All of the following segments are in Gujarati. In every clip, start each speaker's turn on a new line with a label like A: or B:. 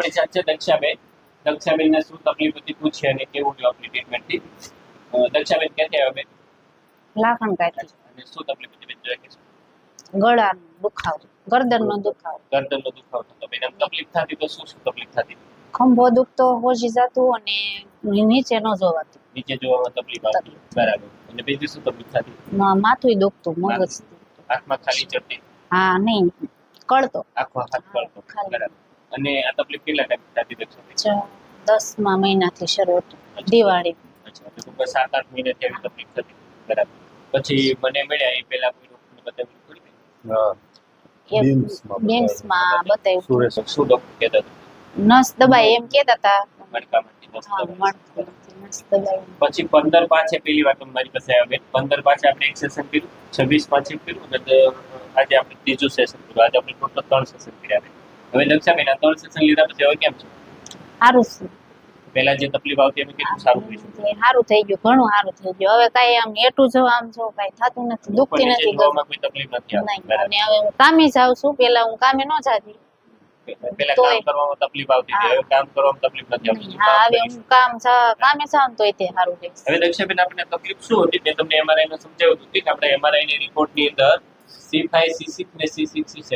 A: આપણી સાથે છે દક્ષાબેન. દક્ષાબેનને શું તકલીફ હતી પૂછી અને કેવું રહ્યું આપણી ટ્રીટમેન્ટથી દક્ષાબેન ક્યાંથી આવ્યા બેન?
B: લાખણ કાઢી
A: અને શું તકલીફ હતી બેન કહેશો?
B: ગળાનો દુખાવો. ગરદનનો દુખાવો
A: ગરદનનો દુખાવ. થતો બેન તકલીફ થતી તો શું શું તકલીફ થતી?
B: ખંભો દુખતો હોજી જતું અને નીચે ન જોવાતું.
A: નીચે જોવામાં તકલીફ આવતી. બરાબર. અને બીજી શું તકલીફ થતી?
B: માથું દુખતું. મગજ
A: હાથમાં ખાલી ચડતી?
B: હા નહીં. કળતો.
A: આખો હાથ
B: કળતો.
A: બરાબર. અને આ તકલીફ કેટલા ટાઈમ થતી
B: દસમા મહિનાથી શરૂ હતું દિવાળી.
A: અચ્છા સાત આઠ મહિનાથી આવી તકલીફ થતી બરાબર. પછી મને મળ્યા એ પહેલા કોઈ ડોક્ટરને બતાવ્યું થોડી બેન?
C: હા.
B: એક
C: બીમ્સમાં
B: બતાવ્યું.
C: સુરેશ.
A: શું ડોક્ટર કહેતા હતા?
B: નસ દબાઈ એમ કહેતા હતા.
A: પછી પંદર પાંચે પેલી વાર તમારી પાસે આવ્યા પંદર પાંચે આપણે એક સેશન કર્યું છવ્વીસ પાંચે કર્યું અને આજે આપણે ત્રીજું સેશન કર્યું. આજે આપણે ટોટલ ત્રણ સેશન કર્યા. હવે દક્ષાબેન આ ત્રણ સેશન લીધા પછી હવે કેમ છે?
B: સારું છે.
A: પહેલા જે તકલીફ આવતી એનું કેટલું સારું થઈ ગયું
B: સારું થઈ ગયું ઘણું સારું થઈ ગયું. હવે કઈ આમ એટું જો આમ જો કઈ થતું નથી દુખતી નથી
A: કોઈ તકલીફ નથી આવતી
B: અને હવે હું કામે જાઉં છું પેલા હું કામે ન જાતી. પેલા
A: કામ કરવામાં તકલીફ આવતી હતી હવે કામ કરવામાં તકલીફ નથી આવતી.
B: હા હવે હું કામ જા- કામે જાઉં તોય તે સારું રહે.
A: હવે દક્ષાબેન આપણે તકલીફ શું હતી મેં તમને એમઆરઆઈ નું સમજાવ્યું હતું કે આપણે એમઆરઆઈ ની રિપોર્ટની અંદર હાથમાં તમને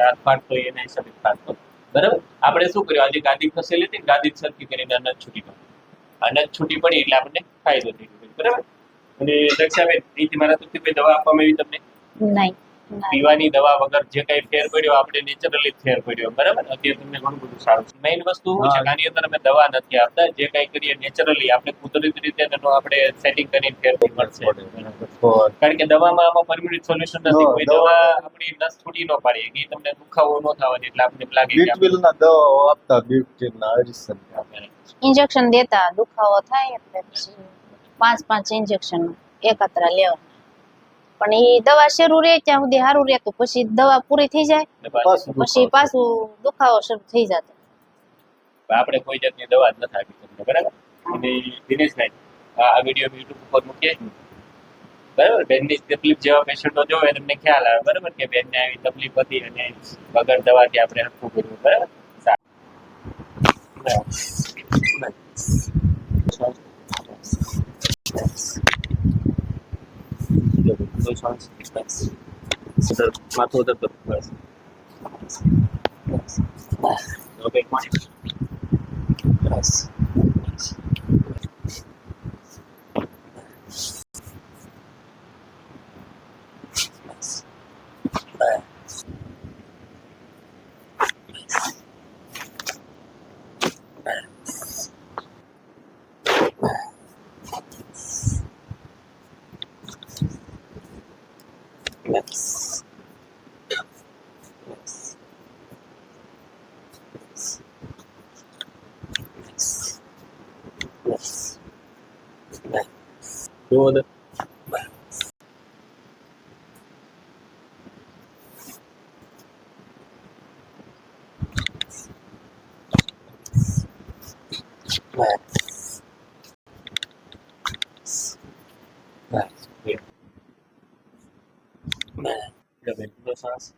A: હાથ ફાટતો હોય, એના હિસાબે ફાટતો. બરાબર? આપણે શું કર્યું? આજે ગાદી ખસેલી હતી ગાદી સરખી કરીને અનાજ છૂટી પડી. અનાજ છૂટી પડી એટલે આપણને ફાયદો થઈ ગયો. બરાબર? અને દક્ષાબેન, અહીંથી મારા દવા આપવામાં આવી તમને?
B: નહીં.
A: પીવાની દવા વગર જે કઈ ફેર પડ્યો આપણે નેચરલી ફેર પડ્યો. બરાબર? અત્યારે તમને ઘણું બધું સારું છે. મેઇન વસ્તુ શું છે આની અંદર અમે દવા નથી આપતા. જે કઈ કરીએ નેચરલી આપણે કુદરતી રીતે તેનો આપણે સેટિંગ કરીને ફેર મળશે. કારણ કે દવામાં આમાં પરમિનન્ટ સોલ્યુશન નથી. કોઈ
C: દવા-
A: આપણી નસ છૂટી ન પાડી કે તમને દુખાવો ન થવાની એટલે આપણને લાગે કે
C: બીટવીલ ના દવા આપતા બીટવીલ ના અરીસન
B: ઇન્જેક્શન દેતા દુખાવો થાય એટલે પાંચ પાંચ ઇન્જેક્શન એકત્ર લેવા. પણ એ દવા શરૂ રહે ત્યાં સુધી સારું રહેતું પછી દવા પૂરી થઈ જાય
A: પછી
B: પાછું દુખાવો શરૂ થઈ જતો.
A: આપણે કોઈ જાતની દવા જ નથી આપી તમને બરાબર? અને દિનેશભાઈ આ વીડિયો યુટ્યુબ ઉપર મૂકીએ. બરાબર? બેનની તકલીફ જેવા પેશન્ટો જોવે તમને ખ્યાલ આવે બરાબર? કે બેનને આવી તકલીફ હતી અને વગર દવાથી આપણે હરખું કર્યું બરાબર? સારું. insurance expense. So the. Yes. Yes. No big money. Yes. शोध Gracias.